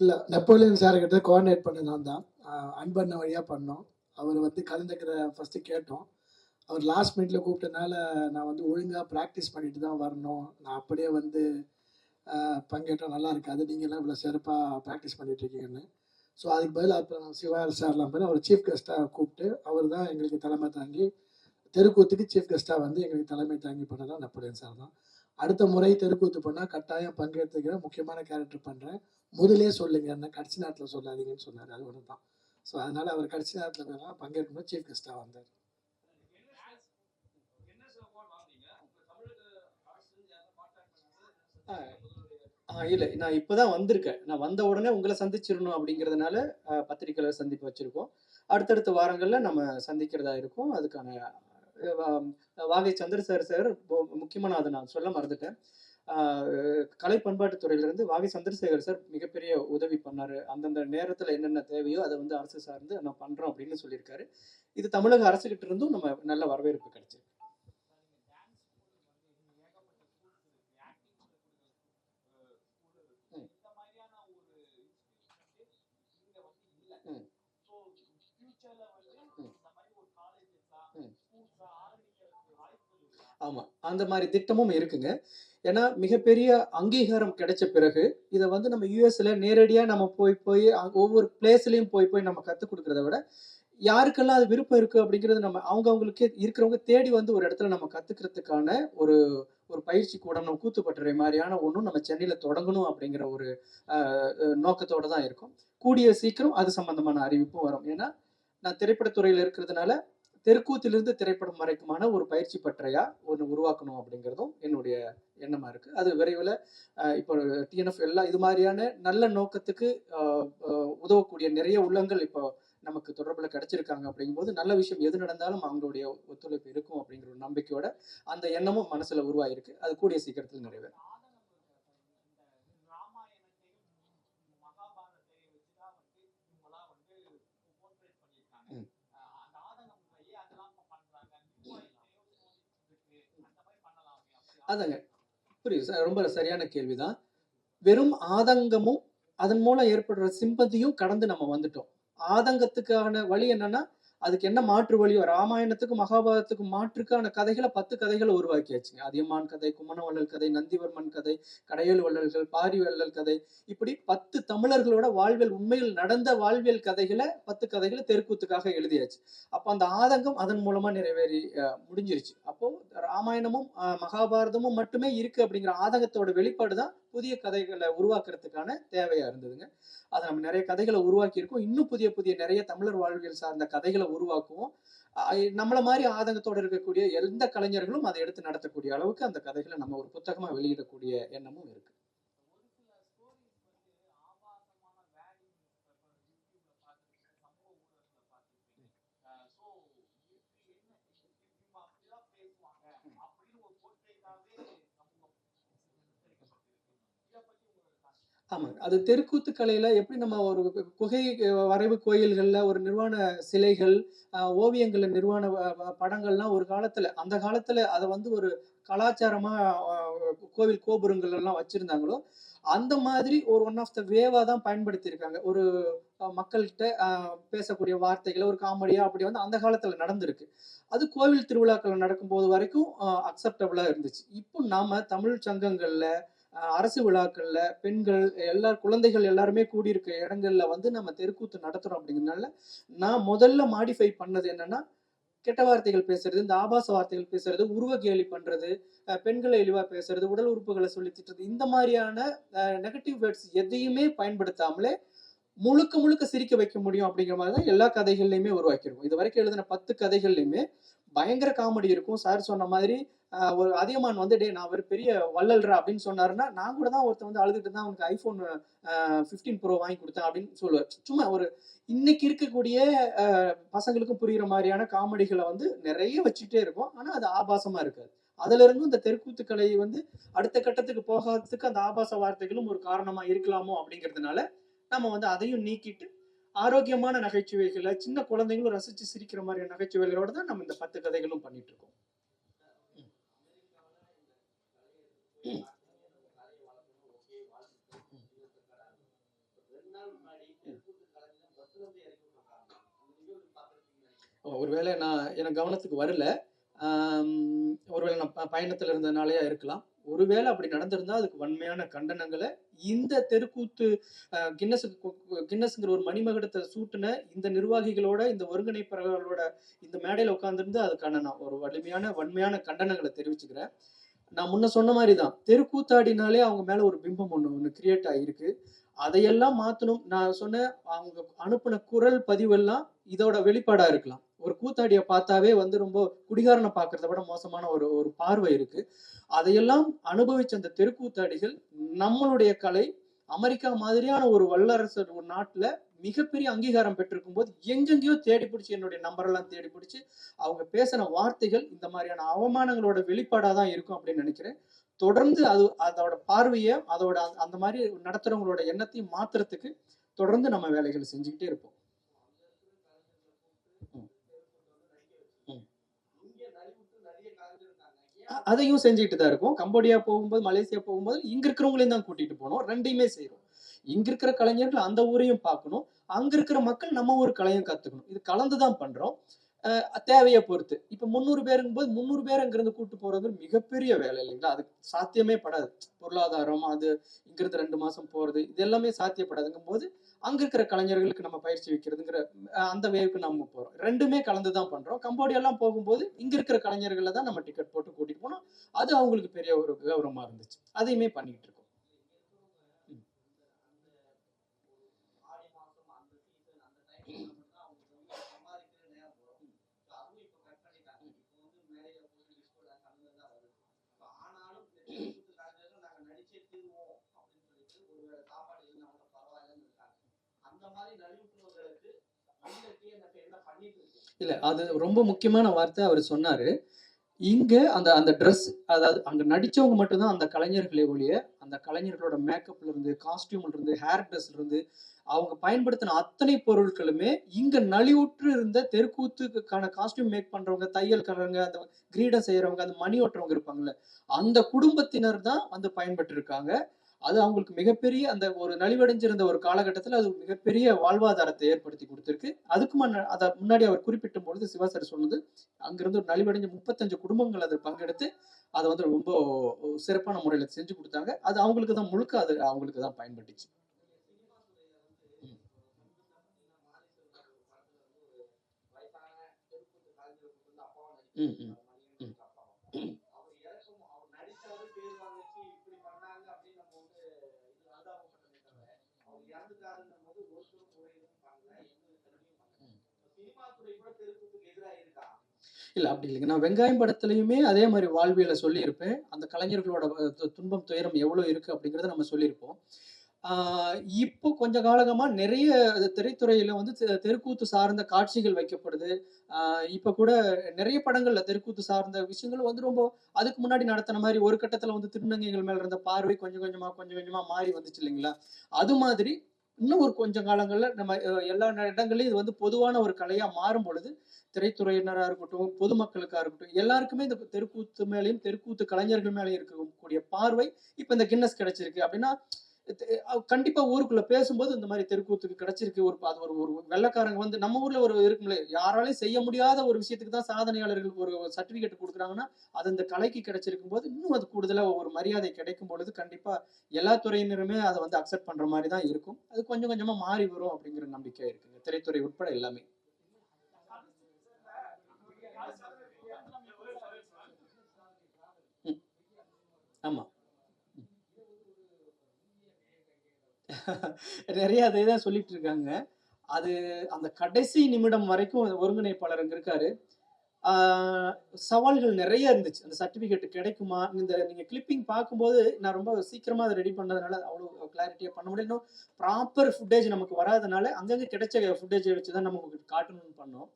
இல்லை Napoleon sir கிட்ட coordinate பண்ண நான் தான். அன்பண்ண வழியாக பண்ணோம். அவர் வந்து கலந்துக்கிற ஃபஸ்ட்டு கேட்டோம். அவர் லாஸ்ட் மினிட்ல கூப்பிட்டனால நான் வந்து ஒழுங்காக ப்ராக்டிஸ் பண்ணிட்டு தான் வரணும். நான் அப்படியே வந்து பங்கேற்றோம் நல்லா இருக்காது. நீங்கள்லாம் இவ்வளோ சிறப்பாக ப்ராக்டிஸ் பண்ணிட்டு இருக்கீங்கன்னு. ஸோ அதுக்கு பதில் அப்புறம் சிவா சார்லாம் போய் அவர் சீஃப் கெஸ்ட்டாக கூப்பிட்டு அவர் தான் எங்களுக்கு தலைமை தாங்கி தெருக்கூத்துக்கு சீஃப் கெஸ்ட்டாக வந்து எங்களுக்கு தலைமை தாங்கி பண்ணதான் நெப்போலியன் சார் தான். அடுத்த முறை தெருக்கூத்து பண்ணால் கட்டாயம் பங்கெடுத்துக்கிற முக்கியமான கேரக்டர் பண்ணுறேன் முதலே சொல்லுங்க என்ன கடைசி நேரத்தில் சொல்லாதீங்கன்னு சொன்னார். அது ஒன்று தான். ஸோ அதனால் அவர் கடைசி நேரத்தில் பங்கேற்கும் பங்கேற்கணும் சீஃப் கெஸ்ட்டாக வந்தார். இல்லை நான் இப்போ தான் வந்திருக்கேன். நான் வந்த உடனே உங்களை சந்திச்சிடணும் அப்படிங்கிறதுனால பத்திரிகையாளர் சந்திப்பு வச்சுருக்கோம். அடுத்தடுத்த வாரங்களில் நம்ம சந்திக்கிறதா இருக்கும். அதுக்கான வாகை சந்திரசேகர் சார் முக்கியமான அதை நான் சொல்ல மறந்துட்டேன். கலை பண்பாட்டு துறையிலிருந்து வாகை சந்திரசேகர் சார் மிகப்பெரிய உதவி பண்ணார். அந்தந்த நேரத்தில் என்னென்ன தேவையோ அதை வந்து அரசு சார்ந்து நான் பண்ணுறோம் அப்படின்னு சொல்லியிருக்காரு. இது தமிழக அரசுகிட்ட இருந்தும் நம்ம நல்ல வரவேற்பு கிடைச்சிருக்கு ம். ம். ம். ம். ஆமா அந்த மாதிரி திட்டமும் இருக்குங்க. ஏன்னா மிகப்பெரிய அங்கீகாரம் கிடைச்ச பிறகு இதை வந்து நம்ம யூஎஸ்ல நேரடியா நம்ம போய் போய் ஒவ்வொரு பிளேஸ்லயும் போய் போய் நம்ம கத்துக் கொடுக்கறத விட யாருக்கெல்லாம் அது விருப்பம் இருக்கு அப்படிங்கிறது நம்ம அவங்க அவங்களுக்கே இருக்கிறவங்க தேடி வந்து ஒரு இடத்துல நம்ம கத்துக்கிறதுக்கான ஒரு ஒரு பயிற்சி கூடம் நம்ம கூத்துப்பட்டுற மாதிரியான ஒன்றும் நம்ம சென்னையில தொடங்கணும் அப்படிங்கிற ஒரு நோக்கத்தோடு நோக்கத்தோட தான் இருக்கும். கூடிய சீக்கிரம் அது சம்பந்தமான அறிவிப்பும் வரும். ஏன்னா நான் திரைப்படத்துறையில இருக்கிறதுனால தெருக்கூத்திலிருந்து திரைப்படம் வரைக்குமான ஒரு பயிற்சி பற்றையா ஒன்று உருவாக்கணும் அப்படிங்கிறதும் என்னுடைய எண்ணமா இருக்கு. அது விரைவில் இப்போ டிஎன்எஃப் எல்லாம் இது மாதிரியான நல்ல நோக்கத்துக்கு உதவக்கூடிய நிறைய உள்ளங்கள் இப்போ நமக்கு தொடர்பில் கிடைச்சிருக்காங்க அப்படிங்கும்போது நல்ல விஷயம் எது நடந்தாலும் அவங்களுடைய ஒத்துழைப்பு இருக்கும் அப்படிங்கிற ஒரு நம்பிக்கையோட அந்த எண்ணமும் மனசுல உருவாயிருக்கு. அது கூடிய சீக்கிரத்தில் நிறைவேறும் ம். அதாங்க. புரியுது சார்? ரொம்ப சரியான கேள்விதான். வெறும் ஆதங்கமும் அதன் மூலம் ஏற்படுற சிம்பதியும் கடந்து நம்ம வந்துட்டோம். ஆதங்கத்துக்கான வழி என்னன்னா அதுக்கு என்ன மாற்று வழியோ ராமாயணத்துக்கும் மகாபாரதத்துக்கும் மாற்றுக்கான கதைகளை பத்து கதைகளை உருவாக்கியாச்சுங்க. அதியமான் கதை குமணவள்ளல் கதை நந்திவர்மன் கதை கடையல் வள்ளல்கள் பாரி வள்ளல் கதை இப்படி பத்து தமிழர்களோட வாழ்வியல் உண்மையில் நடந்த வாழ்வியல் கதைகளை பத்து கதைகளை தெருக்கூத்துக்காக எழுதியாச்சு. அப்போ அந்த ஆதங்கம் அதன் மூலமா நிறைவேறி முடிஞ்சிருச்சு. அப்போ ராமாயணமும் மகாபாரதமும் மட்டுமே இருக்கு அப்படிங்கிற ஆதங்கத்தோட வெளிப்பாடு தான் புதிய கதைகளை உருவாக்குறதுக்கான தேவையா இருந்ததுங்க. அதை நம்ம நிறைய கதைகளை உருவாக்கியிருக்கோம். இன்னும் புதிய புதிய நிறைய தமிழர் வாழ்வியல் சார்ந்த கதைகளை உருவாக்குவோம். நம்மள மாதிரி ஆதங்கத்தோடு இருக்கக்கூடிய எந்த கலைஞர்களும் அதை எடுத்து நடத்தக்கூடிய அளவுக்கு அந்த கதைகளை நம்ம ஒரு புத்தகமா வெளியிடக்கூடிய எண்ணமும் இருக்கு. ஆமாங்க. அது தெருக்கூத்து கலையில எப்படி நம்ம ஒரு குகை வரைவு கோயில்கள்ல ஒரு நிர்வாண சிலைகள் ஓவியங்கள்ல நிர்வாண படங்கள்லாம் ஒரு காலத்துல அந்த காலத்துல அதை வந்து ஒரு கலாச்சாரமா கோவில் கோபுரங்கள் எல்லாம் வச்சிருந்தாங்களோ அந்த மாதிரி ஒரு ஒன் ஆஃப் த வேவா தான் பயன்படுத்தி இருக்காங்க ஒரு மக்கள்கிட்ட பேசக்கூடிய வார்த்தைகளை ஒரு காமெடியா அப்படி வந்து அந்த காலத்துல நடந்திருக்கு. அது கோவில் திருவிழாக்கள் நடக்கும்போது வரைக்கும் அக்செப்டபுளா இருந்துச்சு. இப்போ நாம தமிழ் சங்கங்கள்ல அரசு விழாக்கள்ல பெண்கள் எல்லா குழந்தைகள் எல்லாருமே கூடியிருக்க இடங்கள்ல வந்து நம்ம தெருக்கூத்து நடத்துறோம் அப்படிங்கிறதுனால நான் முதல்ல மாடிஃபை பண்ணது என்னன்னா கெட்ட வார்த்தைகள் பேசுறது இந்த ஆபாச வார்த்தைகள் பேசுறது உருவ கேலி பண்றது பெண்களை இழிவா பேசுறது உடல் உறுப்புகளை சொல்லி திட்டுறது இந்த மாதிரியான நெகட்டிவ் வேர்ட்ஸ் எதையுமே பயன்படுத்தாமலே முழுக்க முழுக்க சிரிக்க வைக்க முடியும் அப்படிங்கிற மாதிரி தான் எல்லா கதைகள்லையுமே உருவாக்கியிருக்கோம். இது வரைக்கும் எழுதின பத்து கதைகள்லையுமே பயங்கர காமெடி இருக்கும். சார் சொன்ன மாதிரி ஒரு அதியமான் வந்து டே நான் ஒரு பெரிய வள்ளல்ரா அப்படின்னு சொன்னாருன்னா நான் கூட தான் ஒருத்தன் வந்து அழுதுட்டு தான் அவனுக்கு ஐஃபோன் ஃபிஃப்டீன் ப்ரோ வாங்கி கொடுத்தேன் அப்படின்னு சொல்லுவார். சும்மா ஒரு இன்னைக்கு இருக்கக்கூடிய பசங்களுக்கும் புரியுற மாதிரியான காமெடிகளை வந்து நிறைய வச்சுட்டே இருக்கும். ஆனால் அது ஆபாசமா இருக்காது. அதுல இருந்தும் இந்த தெருக்கூத்து கலை வந்து அடுத்த கட்டத்துக்கு போகாததுக்கு அந்த ஆபாச வார்த்தைகளும் ஒரு காரணமா இருக்கலாமோ அப்படிங்கிறதுனால நம்ம வந்து அதையும் நீக்கிட்டு ஆரோக்கியமான நகைச்சுவைகளை சின்ன குழந்தைங்களும் ரசிச்சு சிரிக்கிற மாதிரி நகைச்சுவைகளோட தான் நம்ம இந்த பத்து கதைகளும் பண்ணிட்டு இருக்கோம் ஒருவேளை நான் எனக்கு கவனத்துக்கு வரல. ஒருவேளை நான் ப- பயணத்துல இருந்ததுனாலயா இருக்கலாம். ஒருவேளை அப்படி நடந்திருந்தா அதுக்கு வன்மையான கண்டனங்களை இந்த தெருக்கூத்து கின்னஸ் கின்னஸுக்கு கின்னஸ்ங்கிற ஒரு மணிமகடத்தை சூட்டின இந்த நிர்வாகிகளோட இந்த ஒருங்கிணைப்பாளர்களோட இந்த மேடையில் உட்காந்துருந்து அதுக்கான நான் ஒரு வலிமையான வன்மையான கண்டனங்களை தெரிவிச்சுக்கிறேன். நான் முன்ன சொன்ன மாதிரி தான் தெருக்கூத்தாடினாலே அவங்க மேல ஒரு பிம்பம் ஒன்று ஒன்று கிரியேட் ஆகிருக்கு அதையெல்லாம் மாத்தணும். நான் சொன்ன அவங்க அனுப்பின குரல் பதிவெல்லாம் இதோட வெளிப்பாடா இருக்கலாம். ஒரு கூத்தாடியை பார்த்தாவே வந்து ரொம்ப குடிகாரனை பார்க்கறத விட மோசமான ஒரு ஒரு பார்வை இருக்கு. அதையெல்லாம் அனுபவிச்ச அந்த தெருக்கூத்தாடிகள் நம்மளுடைய கலை அமெரிக்கா மாதிரியான ஒரு வல்லரசு ஒரு நாட்டுல மிகப்பெரிய அங்கீகாரம் பெற்றிருக்கும் போது எங்கெங்கேயோ தேடி பிடிச்சி என்னுடைய நம்பர் எல்லாம் தேடி பிடிச்சி அவங்க பேசின வார்த்தைகள் இந்த மாதிரியான அவமானங்களோட வெளிப்பாடா தான் இருக்கும் அப்படின்னு நினைக்கிறேன். தொடர்ந்து அது அதோட பார்வையை அதோட அந்த- அந்த மாதிரி நடத்துறவங்களோட எண்ணத்தையும் மாத்துறதுக்கு தொடர்ந்து நம்ம வேலைகளை செஞ்சுக்கிட்டே இருப்போம் ம். ம். அ- அதையும் செஞ்சுட்டு தான் இருக்கும். கம்போடியா போகும்போது மலேசியா போகும்போது இங்க இருக்கிறவங்களையும் தான் கூட்டிட்டு போனோம். ரெண்டையுமே செய்யறோம் இங்க இருக்கிற கலைஞர்கள் அந்த ஊரையும் பார்க்கணும். அங்க இருக்கிற மக்கள் நம்ம ஊர் கலையும் கத்துக்கணும். இது கலந்துதான் பண்றோம். தேவையை பொறுத்து. இப்போ முந்நூறு பேருங்கும் போது முந்நூறு பேர் அங்கிருந்து கூட்டு போறது மிகப்பெரிய வேலை இல்லைங்களா? அது சாத்தியமே படாது. பொருளாதாரம் அது இங்கிருந்து ரெண்டு மாசம் போறது இது எல்லாமே சாத்தியப்படாதுங்கும் போது அங்க இருக்கிற கலைஞர்களுக்கு நம்ம பயிற்சி வைக்கிறதுங்கிற அந்த வேவுக்கு நம்ம போறோம். ரெண்டுமே கலந்து தான் பண்றோம். கம்போடியெல்லாம் போகும்போது இங்க இருக்கிற கலைஞர்களை தான் நம்ம டிக்கெட் போட்டு கூட்டிட்டு போனோம். அது அவங்களுக்கு பெரிய ஒரு கௌரவமா இருந்துச்சு. அதையுமே பண்ணிட்டு இருக்கோம் ம். இல்ல அது ரொம்ப முக்கியமான வார்த்தை அவர் சொன்னாரு. இங்க அந்த அந்த ட்ரெஸ் அதாவது அங்க நடிச்சவங்க மட்டும்தான் அந்த கலைஞர்களே ஒழிய அந்த கலைஞர்களோட மேக்கப்ல இருந்து காஸ்டியூம்ல இருந்து ஹேர் ட்ரெஸ்ல இருந்து அவங்க பயன்படுத்தின அத்தனை பொருட்களுமே இங்க நலிவுற்று இருந்த தெருக்கூத்துக்கான காஸ்டியூம் மேக் பண்றவங்க தையல்காரங்க அந்த கிரீடம் செய்யறவங்க அந்த மணி ஓட்டுறவங்க இருப்பாங்கல்ல அந்த குடும்பத்தினர் தான் வந்து பயன்பட்டு இருக்காங்க அது அவங்களுக்கு மிகப்பெரிய அந்த ஒரு நலிவடைஞ்சிருந்த ஒரு காலகட்டத்தில் அது மிகப்பெரிய வாழ்வாதாரத்தை ஏற்படுத்தி கொடுத்துருக்கு. அதுக்கு முன்ன அதை முன்னாடி அவர் குறிப்பிட்ட பொழுது சிவா சார் சொன்னது அங்கிருந்து ஒரு நலிவடைஞ்ச முப்பத்தஞ்சு குடும்பங்கள் அதில் பங்கெடுத்து அதை வந்து ரொம்ப சிறப்பான முறையில் செஞ்சு கொடுத்தாங்க. அது அவங்களுக்கு தான் முழுக்க அது அவங்களுக்கு தான் பயன்பட்டுச்சு. ம் ம். இல்ல அப்படி இல்லைங்க. நான் வெங்காயம் படத்துலயுமே அதே மாதிரி வாழ்வியலை சொல்லியிருப்பேன். அந்த கலைஞர்களோட துன்பம் துயரம் எவ்வளவு இருக்கு அப்படிங்கறத நம்ம சொல்லியிருப்போம். இப்போ கொஞ்ச காலகமாக நிறைய திரைத்துறையில் வந்து தெ- தெருக்கூத்து சார்ந்த காட்சிகள் வைக்கப்படுது. இப்போ கூட நிறைய படங்களில் தெருக்கூத்து சார்ந்த விஷயங்கள் வந்து ரொம்ப அதுக்கு முன்னாடி நடத்தின மாதிரி ஒரு கட்டத்தில் வந்து திருநங்கைகள் மேல இருந்த பார்வை கொஞ்சம் கொஞ்சமாக கொஞ்சம் கொஞ்சமாக மாறி வந்துச்சு இல்லைங்களா? அது மாதிரி இன்னும் ஒரு கொஞ்சம் காலங்களில் நம்ம எல்லா இடங்கள்லையும் இது வந்து பொதுவான ஒரு கலையாக மாறும் பொழுது திரைத்துறையினராக இருக்கட்டும் பொதுமக்களுக்காக இருக்கட்டும் எல்லாருக்குமே இந்த தெருக்கூத்து மேலேயும் தெருக்கூத்து கலைஞர்கள் மேலேயும் இருக்கக்கூடிய பார்வை இப்போ இந்த கின்னஸ் கிடைச்சிருக்கு. அப்படின்னா கண்டிப்பா ஊருக்குள்ள பேசும்போது இந்த மாதிரி தெருக்கூத்துக்கு கிடைச்சிருக்கு ஒரு அது ஒரு ஒரு வெள்ளக்காரங்க வந்து நம்ம ஊர்ல ஒரு இருக்கும்ல யாராலையும் செய்ய முடியாத ஒரு விஷயத்துக்கு தான் சாதனையாளர்களுக்கு ஒரு சர்டிபிகேட் கொடுக்குறாங்கன்னா அது இந்த கலைக்கு கிடைச்சிருக்கும் போது இன்னும் அது கூடுதலா ஒரு மரியாதை கிடைக்கும் பொழுது கண்டிப்பா எல்லா துறையினருமே அதை வந்து அக்செப்ட் பண்ற மாதிரி தான் இருக்கும். அது கொஞ்சம் கொஞ்சமா மாறி வரும் அப்படிங்கிற நம்பிக்கை இருக்குங்க. திரைத்துறை உட்பட எல்லாமே. ஆமா. நிறைய அதை தான் சொல்லிட்டு இருக்காங்க. அது அந்த கடைசி நிமிடம் வரைக்கும் ஒருங்கிணைப்பாளர் அங்க இருக்காரு. சவால்கள் நிறைய இருந்துச்சு. அந்த சர்டிபிகேட் கிடைக்குமா? இந்த நீங்க கிளிப்பிங் பார்க்கும்போது நான் ரொம்ப சீக்கிரமா அதை ரெடி பண்ணதுனால அவ்வளோ கிளாரிட்டியா பண்ண முடியல. இன்னும் ப்ராப்பர் ஃபுட்டேஜ் நமக்கு வராதனால அங்கங்க கிடைச்ச ஃபுட்டேஜை வச்சு தான் நமக்கு காட்டணும்னு பண்ணோம்.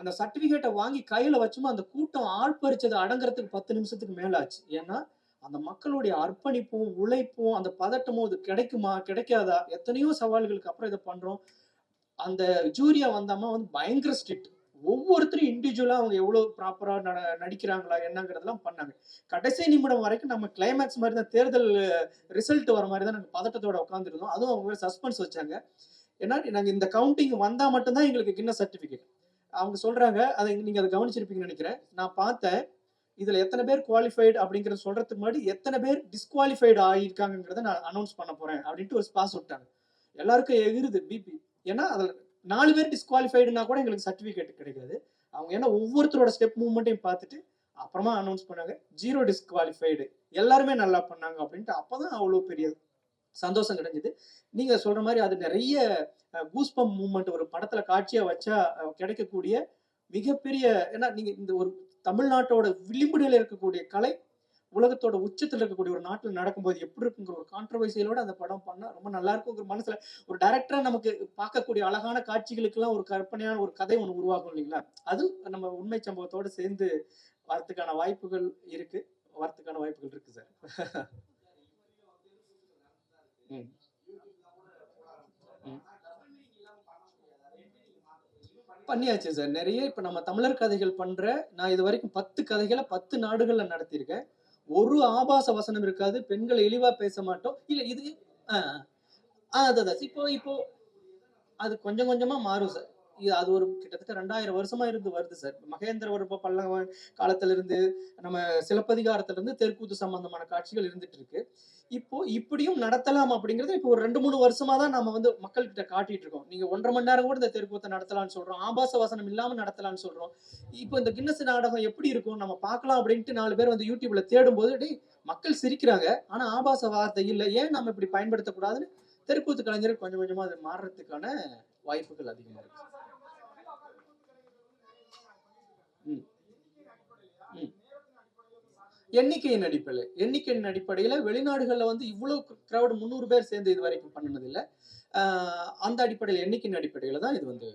அந்த சர்டிபிகேட்டை வாங்கி கையில வச்சுமா அந்த கூட்டம் ஆட்பறிச்சது அடங்குறதுக்கு பத்து நிமிஷத்துக்கு மேலே ஆச்சு ஏன்னா அந்த மக்களுடைய அர்ப்பணிப்பும் உழைப்பும் அந்த பதட்டமும் இது கிடைக்குமா கிடைக்காதா? எத்தனையோ சவால்களுக்கு அப்புறம் இதை பண்றோம். அந்த ஜூரியா வந்தாம வந்து பயங்கர ஸ்ட்ரிக்ட் ஒவ்வொருத்தரும் இண்டிவிஜுவலா அவங்க எவ்வளவு ப்ராப்பரா நடிக்கிறாங்களா என்னங்கிறதெல்லாம் பண்ணாங்க. கடைசி நிமிடம் வரைக்கும் நம்ம கிளைமேக்ஸ் மாதிரி தான் தேர்தல் ரிசல்ட் வர மாதிரி தான் நாங்கள் பதட்டத்தோட உட்காந்துருந்தோம் அதுவும் அவங்க சஸ்பென்ஸ் வச்சாங்க. ஏன்னா நாங்கள் இந்த கவுண்டிங் வந்தா மட்டும்தான் எங்களுக்கு கின்ன சர்டிபிகேட் அவங்க சொல்றாங்க அதை நீங்க அதை கவனிச்சிருப்பீங்கன்னு நினைக்கிறேன். நான் பார்த்தேன். இதில் எத்தனை பேர் குவாலிஃபைடு அப்படிங்கிறத சொல்கிறதுக்கு முன்னாடி எத்தனை பேர் டிஸ்குவாலிஃபைடு ஆகியிருக்காங்கிறத நான் அனௌன்ஸ் பண்ண போகிறேன் அப்படின்ட்டு ஒரு ஸ்பாஸ் விட்டாங்க எல்லாருக்கும் எகிருது பிபி ஏன்னா அதில் நாலு பேர் டிஸ்குவாலிஃபைடுனா கூட எங்களுக்கு சர்டிஃபிகேட் கிடைக்காது. அவங்க ஏன்னா ஒவ்வொருத்தரோட ஸ்டெப் மூவ்மெண்ட்டையும் பார்த்துட்டு அப்புறமா அனௌன்ஸ் பண்ணாங்க. ஜீரோ டிஸ்குவாலிஃபைடு எல்லாருமே நல்லா பண்ணாங்க அப்படின்ட்டு அப்போ தான் அவ்வளோ பெரிய சந்தோஷம் கிடைஞ்சது. நீங்கள் சொல்கிற மாதிரி அது நிறைய கூஸ்பம் மூமெண்ட் ஒரு படத்தில் காட்சியாக வச்சா கிடைக்கக்கூடிய மிகப்பெரிய ஏன்னா நீங்கள் இந்த ஒரு தமிழ்நாட்டோட விளிம்புகளில் இருக்கக்கூடிய கலை உலகத்தோட உச்சத்தில் இருக்கக்கூடிய ஒரு நாட்டில் நடக்கும்போது எப்படி இருக்குங்கிற ஒரு கான்ட்ரவர்சியலோட அந்த படம் பண்ணால் ரொம்ப நல்லா இருக்குங்கிற மனசுல ஒரு டைரக்டரா நமக்கு பார்க்கக்கூடிய அழகான காட்சிகளுக்கெல்லாம் ஒரு கற்பனையான ஒரு கதை ஒன்று உருவாகும் இல்லைங்களா அது நம்ம உண்மை சம்பவத்தோடு சேர்ந்து வரத்துக்கான வாய்ப்புகள் இருக்கு வரத்துக்கான வாய்ப்புகள் இருக்கு சார் ம். ம். பண்ணியாச்சு சார். நிறைய இப்போ நம்ம தமிழர் கதைகள் பண்ற நான் இது வரைக்கும் பத்து கதைகளை பத்து நாடுகள்ல நடத்தியிருக்கேன். ஒரு ஆபாச வசனம் இருக்காது பெண்களை இழிவா பேச மாட்டோம். இல்ல இது ஆ, ஆ, அதான். இப்போ இப்போ அது கொஞ்சம் கொஞ்சமா மாறும் சார். இது அது ஒரு கிட்டத்தட்ட ரெண்டாயிரம் வருஷமா இருந்து வருது சார். மகேந்திரவர்ம பல்லவ காலத்துல இருந்து நம்ம சிலப்பதிகாரத்துல இருந்து தெற்கூத்து சம்பந்தமான காட்சிகள் இருந்துட்டு இருக்கு. இப்போ இப்படியும் நடத்தலாம் அப்படிங்கறது இப்போ ஒரு ரெண்டு மூணு வருஷமா தான் நம்ம வந்து மக்கள்கிட்ட காட்டிட்டு இருக்கோம். நீங்க ஒன்றரை மணி நேரம் கூட இந்த தெருக்கூத்தை நடத்தலாம்னு சொல்றோம். ஆபாச வசனம் இல்லாம நடத்தலாம்னு சொல்றோம். இப்போ இந்த கின்னஸ் நாடகம் எப்படி இருக்கும்? நம்ம பார்க்கலாம் அப்படின்ட்டு நாலு பேர் வந்து யூடியூப்ல தேடும் போது மக்கள் சிரிக்கிறாங்க. ஆனா ஆபாச வார்த்தை இல்லை. ஏன் நம்ம இப்படி பயன்படுத்தக்கூடாதுன்னு? தெருக்கூத்து கலைஞர் கொஞ்சம் கொஞ்சமா அது மாறுறதுக்கான வாய்ப்புகள் அதிகமா இருக்கு ம். ம். எண்ணிக்கையின் அடிப்படையில் எண்ணிக்கையின் அடிப்படையில் வெளிநாடுகளில் வந்து இவ்வளவு கிரௌட் முந்நூறு பேர் சேர்ந்து இது வரைக்கும் பண்ணினதில்லை அந்த அடிப்படையில் எண்ணிக்கையின் அடிப்படையில் தான் இது வந்து